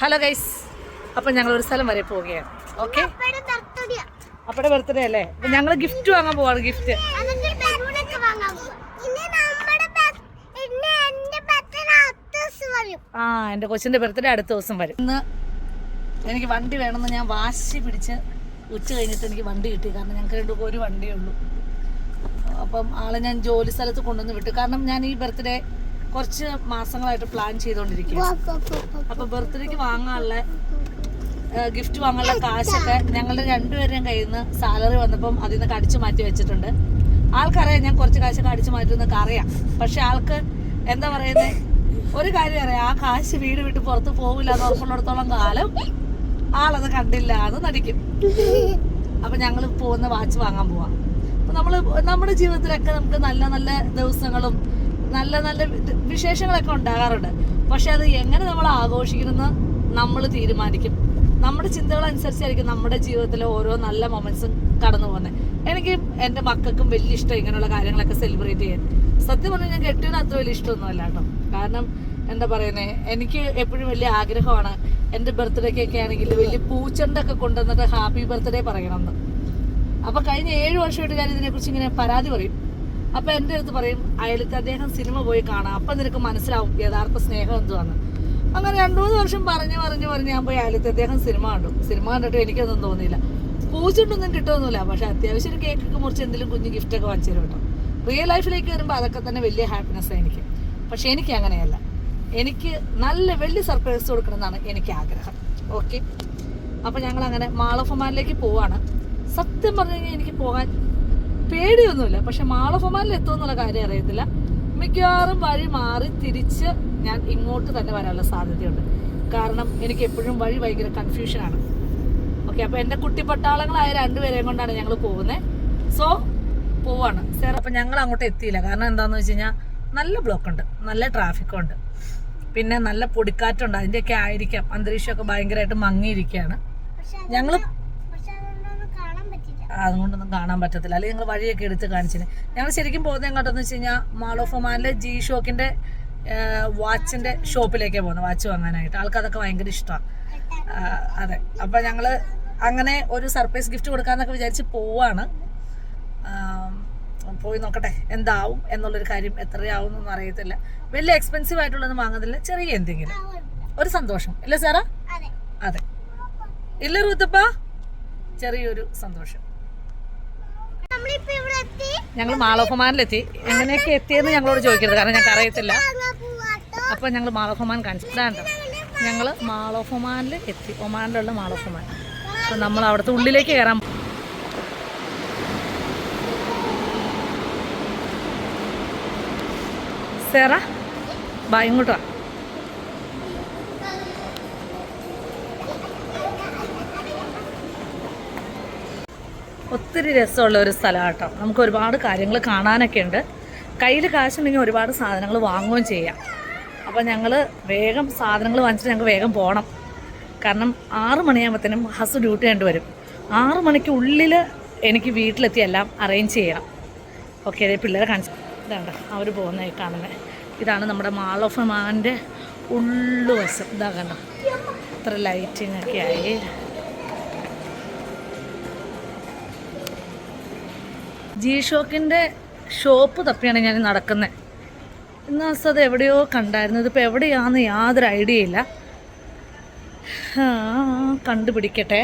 Hello guys അപ്പം ഞങ്ങൾ ഒരു സ്ഥലം വരെ പോവുകയാണ്. ഓക്കെ അപ്പടെ ബർത്ത്ഡേ. അല്ലേ? അപ്പം ഞങ്ങൾ ഗിഫ്റ്റ് വാങ്ങാൻ പോവാണ് ഗിഫ്റ്റ് ആ എന്റെ എന്റെ കൊച്ചിന്റെ ബർത്ത്ഡേ അടുത്ത ദിവസം വരും. ഇന്ന് എനിക്ക് വണ്ടി വേണമെന്ന് ഞാൻ വാശി പിടിച്ച് ഉച്ച കഴിഞ്ഞിട്ട് എനിക്ക് വണ്ടി കിട്ടി. കാരണം ഞങ്ങൾക്ക് രണ്ടു ഒരു വണ്ടിയേ ഉള്ളൂ. അപ്പം ആളെ ഞാൻ ജോലി സ്ഥലത്ത് കൊണ്ടുവന്ന് വിട്ടു. കാരണം ഞാൻ ഈ ബർത്ത്ഡേ കുറച്ച് മാസങ്ങളായിട്ട് പ്ലാൻ ചെയ്തുകൊണ്ടിരിക്കുകയാണ് അപ്പൊ ബർത്ത്ഡേക്ക് വാങ്ങാനുള്ള ഗിഫ്റ്റ് വാങ്ങാനുള്ള കാശൊക്കെ ഞങ്ങളുടെ രണ്ടുപേരുടെയും കയ്യിൽ നിന്ന് സാലറി വന്നപ്പം അതിൽ നിന്ന് കടിച്ചു മാറ്റി വെച്ചിട്ടുണ്ട്. ആൾക്കറിയാം ഞാൻ കുറച്ച് കാശൊക്കെ അടിച്ചു മാറ്റുന്നൊക്കെ അറിയാം. പക്ഷെ ആൾക്ക് എന്താ പറയുന്നത് ഒരു കാര്യം അറിയാം ആ കാശ് വീട് വിട്ട് പുറത്ത് പോകില്ല എന്ന് ഉറപ്പുള്ളിടത്തോളം കാലം ആളത് കണ്ടില്ല എന്ന് നടിക്കും. അപ്പൊ ഞങ്ങൾ പോകുന്ന വാച്ച് വാങ്ങാൻ പോവാം. അപ്പൊ നമ്മൾ നമ്മുടെ ജീവിതത്തിലൊക്കെ നമുക്ക് നല്ല നല്ല ദിവസങ്ങളും നല്ല നല്ല വിശേഷങ്ങളൊക്കെ ഉണ്ടാകാറുണ്ട്. പക്ഷെ അത് എങ്ങനെ നമ്മൾ ആഘോഷിക്കണമെന്ന് നമ്മൾ തീരുമാനിക്കും. നമ്മുടെ ചിന്തകൾ അനുസരിച്ചായിരിക്കും നമ്മുടെ ജീവിതത്തിലെ ഓരോ നല്ല മൊമെന്റ്സും കടന്നു പോകുന്നത് എനിക്ക് എന്റെ മക്കൾക്കും വലിയ ഇഷ്ടം ഇങ്ങനെയുള്ള കാര്യങ്ങളൊക്കെ സെലിബ്രേറ്റ് ചെയ്യാൻ. സത്യം പറഞ്ഞാൽ ഞാൻ കെട്ടിയതിന് അത്ര വലിയ ഇഷ്ടമൊന്നുമല്ല കേട്ടോ. കാരണം എന്താ പറയുന്നത് എനിക്ക് എപ്പോഴും വലിയ ആഗ്രഹമാണ് എന്റെ ബർത്ത്ഡേക്കൊക്കെ ആണെങ്കിൽ വലിയ പൂച്ചണ്ടൊക്കെ കൊണ്ടുവന്നിട്ട് ഹാപ്പി ബർത്ത്ഡേ പറയണമെന്ന്. അപ്പൊ കഴിഞ്ഞ ഏഴ് വർഷമായിട്ട് ഞാൻ ഇതിനെക്കുറിച്ച് ഇങ്ങനെ പരാതി പറയും. അപ്പൊ എന്റെ അടുത്ത് പറയും അയലത്തെ അദ്ദേഹം സിനിമ പോയി കാണാം. അപ്പൊ നിനക്ക് മനസ്സിലാവും യഥാർത്ഥ സ്നേഹം എന്തുവാന്ന്. അങ്ങനെ രണ്ടു മൂന്ന് വർഷം പറഞ്ഞ് പറഞ്ഞ് പറഞ്ഞ് ഞാൻ പോയി അയലത്തെ അദ്ദേഹം സിനിമ കണ്ടു. സിനിമ കണ്ടിട്ട് എനിക്കൊന്നും തോന്നിയില്ല. പൂച്ചിട്ടൊന്നും കിട്ടുമൊന്നുമില്ല പക്ഷെ അത്യാവശ്യം ഒരു കേക്കൊക്കെ മുറിച്ച് എന്തെങ്കിലും കുഞ്ഞ് ഗിഫ്റ്റൊക്കെ വാങ്ങിച്ചു കേട്ടോ. റിയൽ ലൈഫിലേക്ക് വരുമ്പോൾ അതൊക്കെ തന്നെ വലിയ ഹാപ്പിനെസ് എനിക്ക്. പക്ഷെ എനിക്ക് അങ്ങനെയല്ല. എനിക്ക് നല്ല വലിയ സർപ്രൈസ് കൊടുക്കണമെന്നാണ് എനിക്ക് ആഗ്രഹം. ഓക്കെ അപ്പോൾ ഞങ്ങൾ അങ്ങനെ ഒമാനിലേക്ക് പോവാണ്. സത്യം പറഞ്ഞു കഴിഞ്ഞാൽ എനിക്ക് പോകാൻ പേടിയൊന്നുമില്ല. പക്ഷെ മാൾ ഓഫ് ഒമാനിൽ എത്തുമെന്നുള്ള കാര്യം അറിയത്തില്ല. മിക്കവാറും വഴി മാറി തിരിച്ച് ഞാൻ ഇങ്ങോട്ട് തന്നെ വരാനുള്ള സാധ്യതയുണ്ട്. കാരണം എനിക്ക് എപ്പോഴും വഴി ഭയങ്കര കൺഫ്യൂഷനാണ് ഓക്കെ അപ്പോൾ എന്റെ കുട്ടിപ്പട്ടാളങ്ങളായ രണ്ടുപേരെയും കൊണ്ടാണ് ഞങ്ങൾ പോകുന്നത് സോ പോവാണ്. സാർ അപ്പം ഞങ്ങൾ അങ്ങോട്ട് എത്തിയില്ല. കാരണം എന്താണെന്ന് വെച്ച് കഴിഞ്ഞാൽ നല്ല ബ്ലോക്ക് ഉണ്ട് നല്ല ട്രാഫിക്കുണ്ട്. പിന്നെ നല്ല പൊടിക്കാറ്റുണ്ട്. അതിന്റെയൊക്കെ ആയിരിക്കാം. അന്തരീക്ഷമൊക്കെ ഭയങ്കരമായിട്ട് മങ്ങിയിരിക്കുകയാണ്. ഞങ്ങൾ പക്ഷെ അതുകൊണ്ടൊന്നും കാണാൻ പറ്റില്ല അതുകൊണ്ടൊന്നും കാണാൻ പറ്റത്തില്ല. അല്ലെങ്കിൽ ഞങ്ങൾ വഴിയൊക്കെ എടുത്ത് കാണിച്ചിന്. ഞങ്ങൾ ശരിക്കും പോകുന്നത് എങ്ങോട്ടെന്ന് വെച്ച് കഴിഞ്ഞാൽ മാൾ ഓഫ് ഒമാനിലെ ജി ഷോക്കിന്റെ വാച്ചിന്റെ ഷോപ്പിലേക്കേ പോകുന്നത്. വാച്ച് വാങ്ങാനായിട്ട്. ആൾക്കതൊക്കെ ഭയങ്കര ഇഷ്ടമാണ് അതെ. അപ്പം ഞങ്ങൾ അങ്ങനെ ഒരു സർപ്രൈസ് ഗിഫ്റ്റ് കൊടുക്കാമെന്നൊക്കെ വിചാരിച്ച് പോവാണ്. പോയി നോക്കട്ടെ എന്താവും എന്നുള്ളൊരു കാര്യം എത്രയാവും എന്നൊന്നും അറിയത്തില്ല. വലിയ എക്സ്പെൻസീവ് ആയിട്ടുള്ളൊന്നും വാങ്ങുന്നില്ല. ചെറിയ എന്തെങ്കിലും. ഒരു സന്തോഷം. ഇല്ല സാറാ? അതെ. ഇല്ല റൂത്തപ്പ? ചെറിയൊരു സന്തോഷം. ഞങ്ങൾ മാളോഫമാനിലെത്തി എങ്ങനെയൊക്കെ എത്തിയെന്ന് ഞങ്ങളോട് ചോദിക്കരുത്. കാരണം ഞങ്ങൾക്ക് അറിയത്തില്ല. അപ്പൊ അപ്പോൾ ഞങ്ങൾ മാളോഫമാൻ കാണിച്ചു ഇതാണ്ടോ? ഞങ്ങൾ മാളോഫമാനിൽ എത്തി. ഒമാനിലുള്ള മാളോഫമാൻ അപ്പോൾ നമ്മൾ അവിടുത്തെ ഉള്ളിലേക്ക് കയറാൻ സെറ. ബാ ഇങ്ങോട്ട് വാ. ഒത്തിരി രസമുള്ള ഒരു സ്ഥലമാണ് കേട്ടോ നമുക്ക് ഒരുപാട് കാര്യങ്ങൾ കാണാനൊക്കെ ഉണ്ട്. കയ്യിൽ കാശുണ്ടെങ്കിൽ ഒരുപാട് സാധനങ്ങൾ വാങ്ങുകയും ചെയ്യാം. അപ്പോൾ ഞങ്ങൾ വേഗം സാധനങ്ങൾ വാങ്ങിച്ചിട്ട് ഞങ്ങൾക്ക് വേഗം പോകണം കാരണം ആറ് മണിയാകുമ്പോഴത്തേനും ഹസ് ഡ്യൂട്ടി കണ്ടു വരും. ആറ് മണിക്ക് ഉള്ളിൽ എനിക്ക് വീട്ടിലെത്തി എല്ലാം അറേഞ്ച് ചെയ്യാം ഓക്കെ അതേ പിള്ളേരെ കാണിച്ചു ഇതാണ് അവർ പോകുന്ന കാണുന്നത് ഇതാണ് നമ്മുടെ മാൾ ഓഫ് മാന്റെ ഉള്ളുവശം ഇതാ കണ്ടോ? ഇത്ര ലൈറ്റിങ്ങൊക്കെ ആയി. ജി ഷോക്കിന്റെ ഷോപ്പ് തപ്പിയാണ് ഞാൻ നടക്കുന്നത് ഇന്ന് ദിവസം അത് എവിടെയോ കണ്ടായിരുന്നു. ഇതിപ്പോൾ എവിടെയാണെന്ന് യാതൊരു ഐഡിയ ഇല്ല. കണ്ടുപിടിക്കട്ടെ.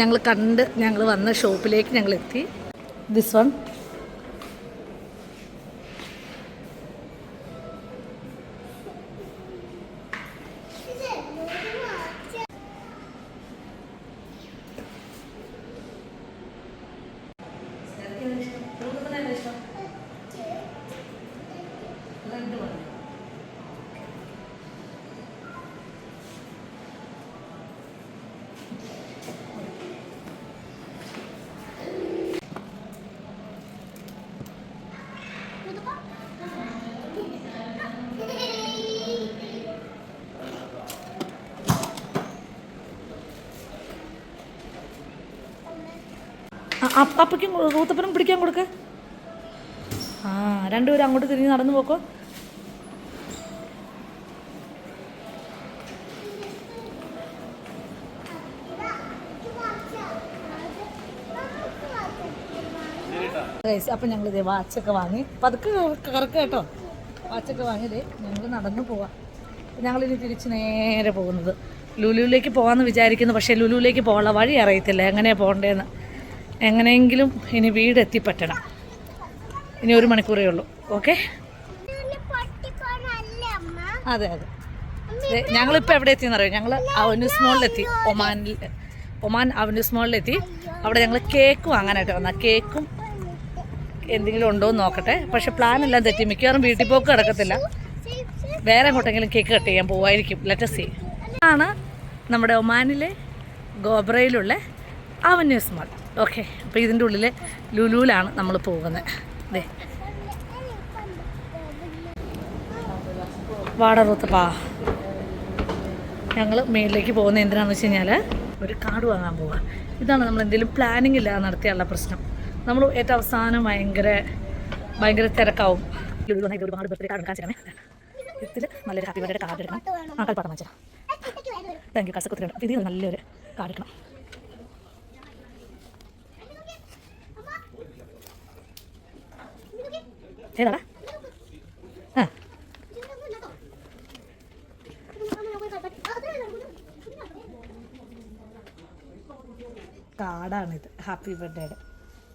ഞങ്ങൾ കണ്ട് ഞങ്ങൾ വന്ന ഷോപ്പിലേക്ക് ഞങ്ങൾ എത്തി ദിസ് വൺ അപ്പയ്ക്കും റൂത്തപ്പനും പിടിക്കാൻ കൊടുക്ക ആ രണ്ടുപേരും അങ്ങോട്ട് തിരിഞ്ഞ് നടന്നു പോക്കോ. അപ്പം ഞങ്ങൾ ഇതേ വാച്ചൊക്കെ വാങ്ങി. പതുക്കെ കറക്ക കേട്ടോ. വാച്ചൊക്കെ വാങ്ങിയതേ ഞങ്ങൾ നടന്നു പോവാം. ഞങ്ങളിനി തിരിച്ച് നേരെ പോകുന്നത്. ലുലുവിലേക്ക് പോകാമെന്ന് വിചാരിക്കുന്നു പക്ഷേ ലുലുവിലേക്ക് പോകാനുള്ള വഴി അറിയത്തില്ല. എങ്ങനെയാണ് പോകേണ്ടതെന്ന് എങ്ങനെയെങ്കിലും ഇനി വീട് എത്തിപ്പറ്റണം. ഇനി ഒരു മണിക്കൂറേ ഉള്ളൂ. ഓക്കെ? അതെ അതെ. ഞങ്ങളിപ്പോൾ എവിടെ എത്തി അറിയാം? ഞങ്ങൾ അവന്യൂസ് മോളിലെത്തി. ഒമാനിൽ ഒമാൻ അവന്യൂസ് മോളിലെത്തി. അവിടെ ഞങ്ങൾ കേക്ക് വാങ്ങാനായിട്ട് വന്ന. കേക്കും എന്തെങ്കിലും ഉണ്ടോ എന്ന് നോക്കട്ടെ. പക്ഷെ പ്ലാൻ എല്ലാം തെറ്റി. മിക്കവാറും വീട്ടിൽ പോക്ക് കിടക്കത്തില്ല വേറെ എങ്ങോട്ടെങ്കിലും കേക്ക് കട്ട് ചെയ്യാൻ പോവായിരിക്കും. ലെറ്റസ് സി ആണ് നമ്മുടെ ഒമാനിലെ ഗോബ്രയിലുള്ള അവന്യൂസ് മാൾ ഓക്കെ അപ്പോൾ ഇതിന്റെ ഉള്ളിൽ ലുലുവിലാണ് നമ്മൾ പോകുന്നത്. അതെ പാ ഞങ്ങൾ മേളിലേക്ക് പോകുന്ന എന്തിനാണെന്ന് വെച്ച് കഴിഞ്ഞാൽ ഒരു കാർഡ് വാങ്ങാൻ പോവുക ഇതാണ് നമ്മൾ എന്തെങ്കിലും പ്ലാനിങ് ഇല്ലാതെ നടത്തിയുള്ള പ്രശ്നം. നമ്മൾ ഏറ്റവും അവസാനം ഭയങ്കര ഭയങ്കര തിരക്കാവും. ഒരുപാട് ബർത്ത്ഡേ കാർഡ് കാണിച്ചിരണേ ഇതിൽ നല്ലൊരു ഹാപ്പി ബർത്ത്ഡേ കാർഡ് എടുക്കണം ആ കളിപ്പാട്ടം വാങ്ങിച്ചാൽ താങ്ക് യു കസക്കുത്തിരി ഇതിൽ നല്ലൊരു കാർഡ് എടുക്കണം ഏതാടാ? ആ. കാർഡാണിത് ഹാപ്പി ബർത്ത്ഡേയുടെ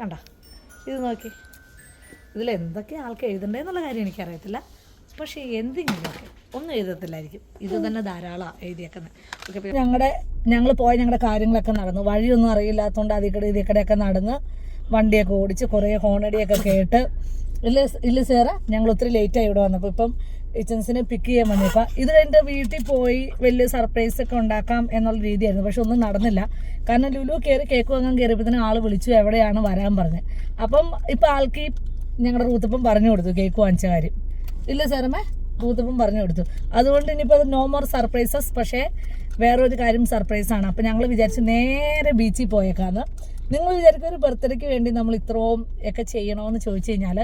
കണ്ട. ഇത് നോക്കി. ഇതിൽ എന്തൊക്കെ ആൾക്ക് എഴുതണ്ടേന്നുള്ള കാര്യം എനിക്കറിയത്തില്ല. പക്ഷേ എന്തെങ്കിലുമൊക്കെ ഒന്നും എഴുതത്തില്ലായിരിക്കും. ഇത് തന്നെ ധാരാളം എഴുതിയേക്കുന്നത്. ഓക്കെ ഞങ്ങളുടെ ഞങ്ങൾ പോയ ഞങ്ങളുടെ കാര്യങ്ങളൊക്കെ നടന്നു. വഴിയൊന്നും അറിയില്ലാത്തതുകൊണ്ട് അതിക്കടെ ഇതിക്കടെയൊക്കെ നടന്ന് വണ്ടിയൊക്കെ ഓടിച്ച് കുറേ ഹോണടിയൊക്കെ കേട്ട്. ഇല്ല ഇല്ല സാറേ ഞങ്ങൾ ഒത്തിരി ലേറ്റായി ഇവിടെ വന്നപ്പോൾ ഇപ്പം കിച്ചൻസിനെ പിക്ക് ചെയ്യാൻ വന്നപ്പോൾ ഇത് എന്റെ വീട്ടിൽ പോയി വലിയ സർപ്രൈസ് ഒക്കെ ഉണ്ടാക്കാം എന്നുള്ള രീതിയായിരുന്നു. പക്ഷെ ഒന്നും നടന്നില്ല. കാരണം ലുലു കയറി കേക്ക് വാങ്ങാൻ കയറിയപ്പോഴത്തേനും ആൾ വിളിച്ചു എവിടെയാണ് വരാൻ? പറഞ്ഞത് അപ്പം ഇപ്പം ആൾക്ക് ഞങ്ങളുടെ റൂത്തപ്പം പറഞ്ഞു കൊടുത്തു കേക്ക് വാങ്ങിച്ച കാര്യം. ഇല്ല സാറമ്മേ റൂത്തപ്പം പറഞ്ഞു കൊടുത്തു. അതുകൊണ്ട് ഇനിയിപ്പോൾ അത് നോ മോർ സർപ്രൈസസ് പക്ഷേ വേറൊരു കാര്യം സർപ്രൈസാണ് അപ്പം ഞങ്ങൾ വിചാരിച്ചു നേരെ ബീച്ചിൽ പോയേക്കാന്ന്. നിങ്ങൾ വിചാരിക്കും ഒരു ബർത്ത്ഡേക്ക് വേണ്ടി നമ്മൾ ഇത്രയും ഒക്കെ ചെയ്യണമെന്ന് ചോദിച്ചു കഴിഞ്ഞാൽ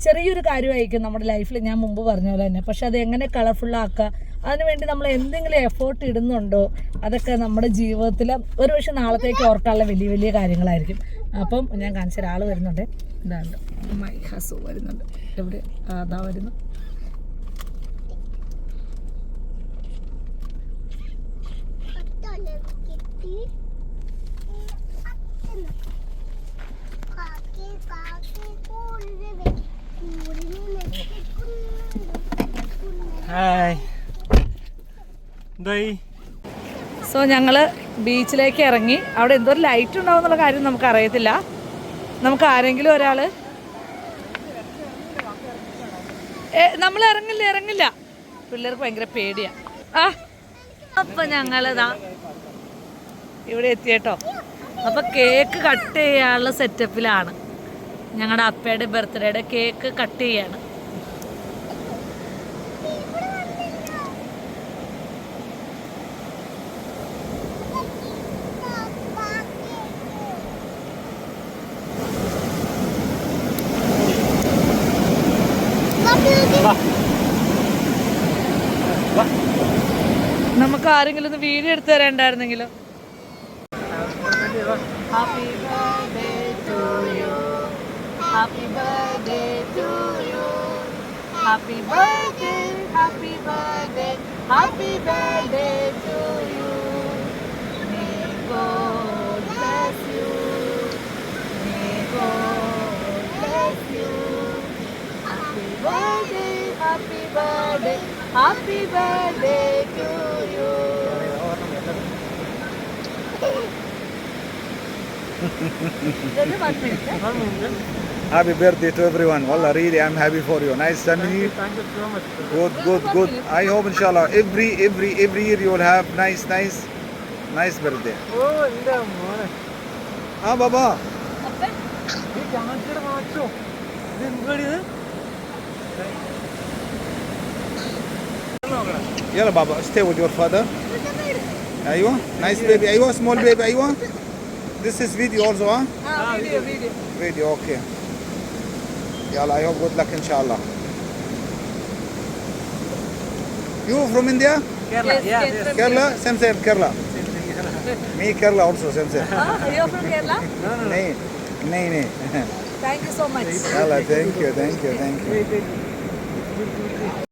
ചെറിയൊരു കാര്യമായിരിക്കും നമ്മുടെ ലൈഫിൽ ഞാൻ മുമ്പ് പറഞ്ഞ പോലെ തന്നെ. പക്ഷെ അത് എങ്ങനെ കളർഫുള്ളാക്കുക അതിനുവേണ്ടി നമ്മൾ എന്തെങ്കിലും എഫേർട്ട് ഇടുന്നുണ്ടോ അതൊക്കെ നമ്മുടെ ജീവിതത്തിൽ ഒരു പക്ഷെ നാളത്തേക്ക് ഓർക്കാനുള്ള വലിയ വലിയ കാര്യങ്ങളായിരിക്കും. അപ്പം ഞാൻ കാണിച്ച ഒരാൾ വരുന്നുണ്ട്. ഇതാണ്ട്. മൈ ഹസു വരുന്നുണ്ട്. എവിടെ? അതാ വരുന്നു കിട്ടി കാക്കി കാക്കി കൂടിനെ കൂടിനെ ഹായ് എന്തായി? സോ ഞങ്ങൾ ബീച്ചിലേക്ക് ഇറങ്ങി. അവിടെ എന്തോ ലൈറ്റ് ഉണ്ടാവും എന്നുള്ള കാര്യം നമുക്ക് അറിയത്തില്ല. നമുക്ക് ആരെങ്കിലും ഒരാൾ നമ്മൾ ഇറങ്ങില്ല ഇറങ്ങില്ല. പിള്ളേർക്ക് ഭയങ്കര പേടിയാ. ആ അപ്പം ഞങ്ങളിതാ ഇവിടെ എത്തിയട്ടോ. അപ്പൊ കേക്ക് കട്ട് ചെയ്യാനുള്ള സെറ്റപ്പിലാണ് ഞങ്ങളുടെ അപ്പയുടെ ബർത്ത്ഡേയുടെ കേക്ക് കട്ട് ചെയ്യാണ് വാ വാ നമുക്ക് ആരെങ്കിലും ഒന്ന് വീഡിയോ എടുത്തു തരണ്ടായിരുന്നെങ്കിലോ? Happy birthday to you happy birthday to you happy birthday happy birthday happy birthday to you God bless you. Happy birthday, happy Happy birthday to you. happy birthday to everyone. Wallah really i'm happy for you. Nice family thank you, thank you so much good good good. I hope inshallah every every every year you will have nice nice nice birthday. Oh inda more ah baba appa ee jangan kira macho idu ingodi idu Yalla Baba, stay with your father. Aywa, nice baby. Aywa, small baby. Aywa. This is video also, huh? Ah, ah video, video. Video, okay. Yalla, I hope good luck, inshallah. You from India? Kerala, yes, yeah. Yes. Kerala, same same, Kerala. Me, Kerala also, same same. Ah, you from Kerala? No, no, no. Nee, nee. Thank you so much. Yalla, thank you, thank you, thank you.